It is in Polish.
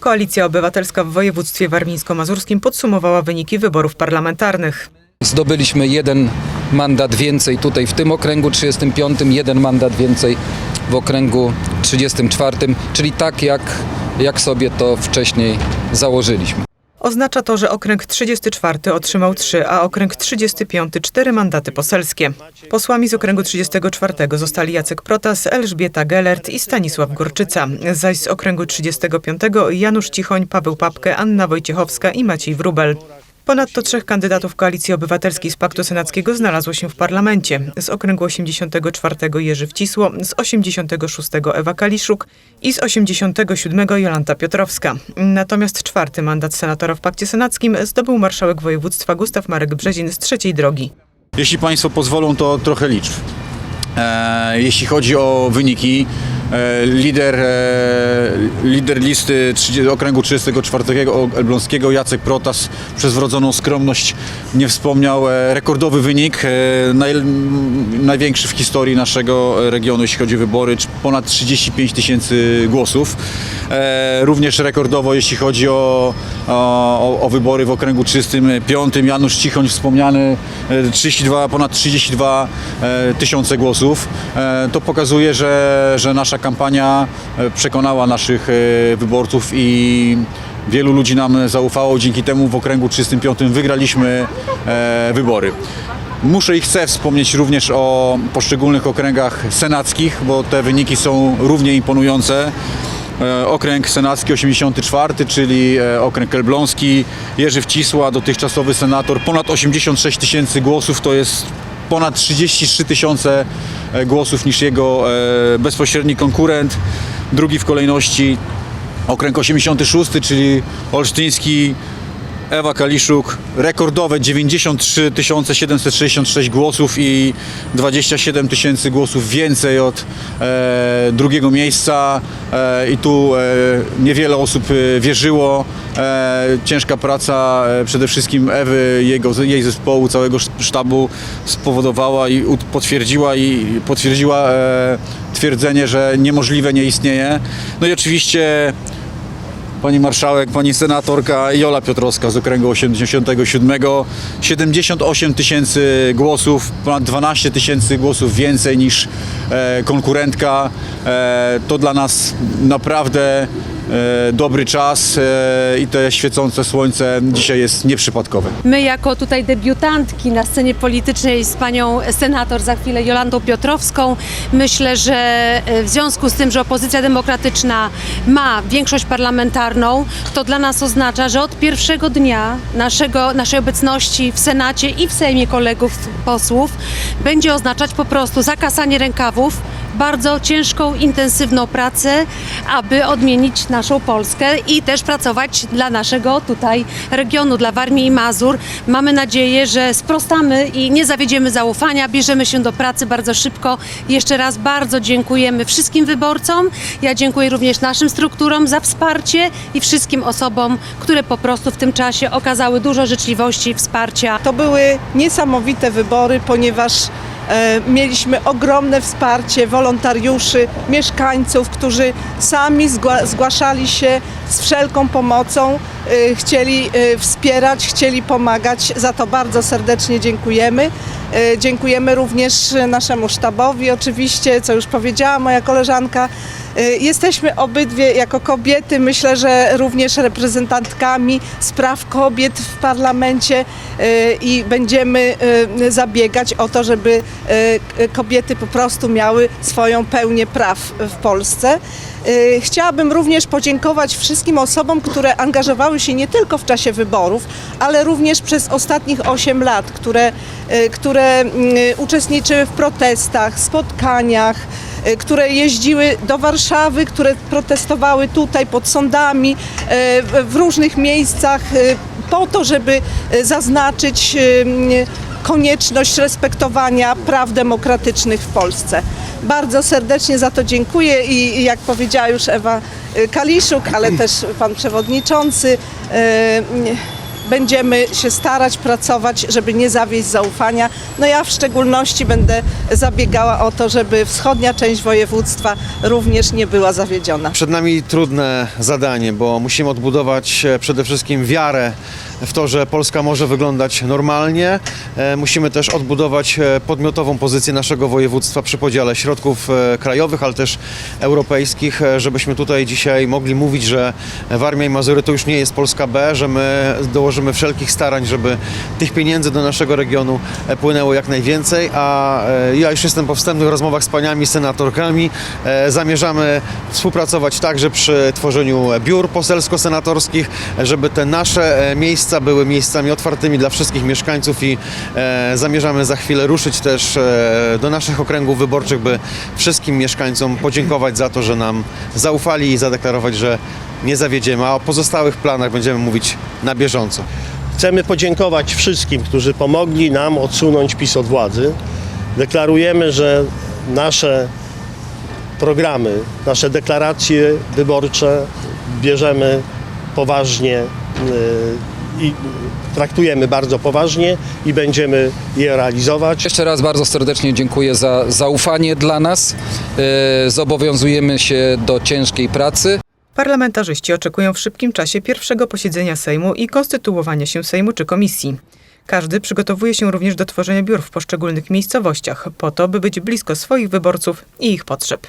Koalicja Obywatelska w województwie warmińsko-mazurskim podsumowała wyniki wyborów parlamentarnych. Zdobyliśmy jeden mandat więcej tutaj w tym okręgu 35, jeden mandat więcej w okręgu 34, czyli tak jak, jak sobie to wcześniej założyliśmy. Oznacza to, że okręg 34 otrzymał 3, a okręg 35 4 mandaty poselskie. Posłami z okręgu 34 zostali Jacek Protas, Elżbieta Gellert i Stanisław Gorczyca, zaś z okręgu 35 Janusz Cichoń, Paweł Papke, Anna Wojciechowska i Maciej Wrubel. Ponadto trzech kandydatów Koalicji Obywatelskiej z Paktu Senackiego znalazło się w parlamencie. Z okręgu 84 Jerzy Wcisło, z 86 Ewa Kaliszuk i z 87 Jolanta Piotrowska. Natomiast czwarty mandat senatora w Pakcie Senackim zdobył marszałek województwa Gustaw Marek Brzezin z trzeciej drogi. Jeśli Państwo pozwolą, to trochę liczb. E, jeśli chodzi o wyniki, lider, e, lider listy 30, okręgu 34 Elbląskiego Jacek Protas przez wrodzoną skromność nie wspomniał e, rekordowy wynik, e, naj, największy w historii naszego regionu, jeśli chodzi o wybory, ponad 35 tysięcy głosów. E, również rekordowo, jeśli chodzi o, o, o wybory w okręgu 35 Janusz Cichoń wspomniany e, 32, ponad 32 e, tysiące głosów. E, To pokazuje, że, że nasza kampania e, przekonała naszych e, wyborców i wielu ludzi nam zaufało. Dzięki temu w okręgu 35 wygraliśmy e, wybory. Muszę i chcę wspomnieć również o poszczególnych okręgach senackich, bo te wyniki są równie imponujące. E, Okręg senacki 84, czyli e, okręg elbląski, Jerzy Wcisła, dotychczasowy senator, ponad 86 tysięcy głosów, to jest ponad 33 tysiące e, głosów niż jego bezpośredni konkurent. Drugi w kolejności okręg 86, czyli olsztyński Ewa Kaliszuk, rekordowe 93 766 głosów i 27 tysięcy głosów więcej od e, drugiego miejsca e, i tu e, niewiele osób e, wierzyło. E, ciężka praca e, przede wszystkim Ewy, jego, jej zespołu, całego sz- sztabu spowodowała i potwierdziła i potwierdziła e, twierdzenie, że niemożliwe nie istnieje. No i oczywiście Pani marszałek, pani senatorka Jola Piotrowska z okręgu 87. 78 tysięcy głosów, ponad 12 tysięcy głosów więcej niż e, konkurentka. E, to dla nas naprawdę dobry czas e, i te świecące słońce dzisiaj jest nieprzypadkowe. My jako tutaj debiutantki na scenie politycznej z panią senator za chwilę Jolantą Piotrowską myślę, że e, w związku z tym, że opozycja demokratyczna ma większość parlamentarną, to dla nas oznacza, że od pierwszego dnia naszego, naszej obecności w Senacie i w Sejmie kolegów posłów będzie oznaczać po prostu zakasanie rękawów, bardzo ciężką, intensywną pracę, aby odmienić naszą Polskę i też pracować dla naszego tutaj regionu, dla Warmii i Mazur. Mamy nadzieję, że sprostamy i nie zawiedziemy zaufania, bierzemy się do pracy bardzo szybko. Jeszcze raz bardzo dziękujemy wszystkim wyborcom. Ja dziękuję również naszym strukturom za wsparcie i wszystkim osobom, które po prostu w tym czasie okazały dużo życzliwości i wsparcia. To były niesamowite wybory, ponieważ mieliśmy ogromne wsparcie wolontariuszy, mieszkańców, którzy sami zgła- zgłaszali się z wszelką pomocą, e, chcieli e, wspierać, chcieli pomagać. Za to bardzo serdecznie dziękujemy. E, Dziękujemy również naszemu sztabowi, oczywiście, co już powiedziała moja koleżanka. Jesteśmy obydwie jako kobiety, myślę, że również reprezentantkami spraw kobiet w parlamencie i będziemy zabiegać o to, żeby kobiety po prostu miały swoją pełnię praw w Polsce. Chciałabym również podziękować wszystkim osobom, które angażowały się nie tylko w czasie wyborów, ale również przez ostatnich 8 lat, które, e, które mm, uczestniczyły w protestach, spotkaniach, e, które jeździły do Warszawy, które protestowały tutaj pod sądami, w- różnych miejscach po to, żeby zaznaczyć konieczność respektowania praw demokratycznych w Polsce. Bardzo serdecznie za to dziękuję i jak powiedziała już Ewa e, Kaliszuk, ale też pan przewodniczący, e, będziemy się starać pracować, żeby nie zawieść zaufania. No ja w szczególności będę zabiegała o to, żeby wschodnia część województwa również nie była zawiedziona. Przed nami trudne zadanie, bo musimy odbudować e, przede wszystkim wiarę w to, że Polska może wyglądać normalnie. E, Musimy też odbudować e, podmiotową pozycję naszego województwa przy podziale środków e, krajowych, ale też europejskich, żebyśmy tutaj dzisiaj mogli mówić, że Warmia i Mazury to już nie jest Polska B, że my dołożymy wszelkich starań, żeby tych pieniędzy do naszego regionu płynęło jak najwięcej, a ja już jestem po wstępnych rozmowach z paniami senatorkami. Zamierzamy współpracować także przy tworzeniu biur poselsko-senatorskich, żeby te nasze e, miejsca były miejscami otwartymi dla wszystkich mieszkańców i e, zamierzamy za chwilę ruszyć też e, do naszych okręgów wyborczych, by wszystkim mieszkańcom podziękować za to, że nam zaufali i zadeklarować, że nie zawiedziemy, a o pozostałych planach będziemy mówić na bieżąco. Chcemy podziękować wszystkim, którzy pomogli nam odsunąć PiS od władzy. Deklarujemy, że nasze programy, nasze deklaracje wyborcze bierzemy poważnie yy, i traktujemy bardzo poważnie i będziemy je realizować. Jeszcze raz bardzo serdecznie dziękuję za zaufanie dla nas. E, Zobowiązujemy się do ciężkiej pracy. Parlamentarzyści oczekują w szybkim czasie pierwszego posiedzenia Sejmu i konstytuowania się Sejmu czy komisji. Każdy przygotowuje się również do tworzenia biur w poszczególnych miejscowościach, po to, by być blisko swoich wyborców i ich potrzeb.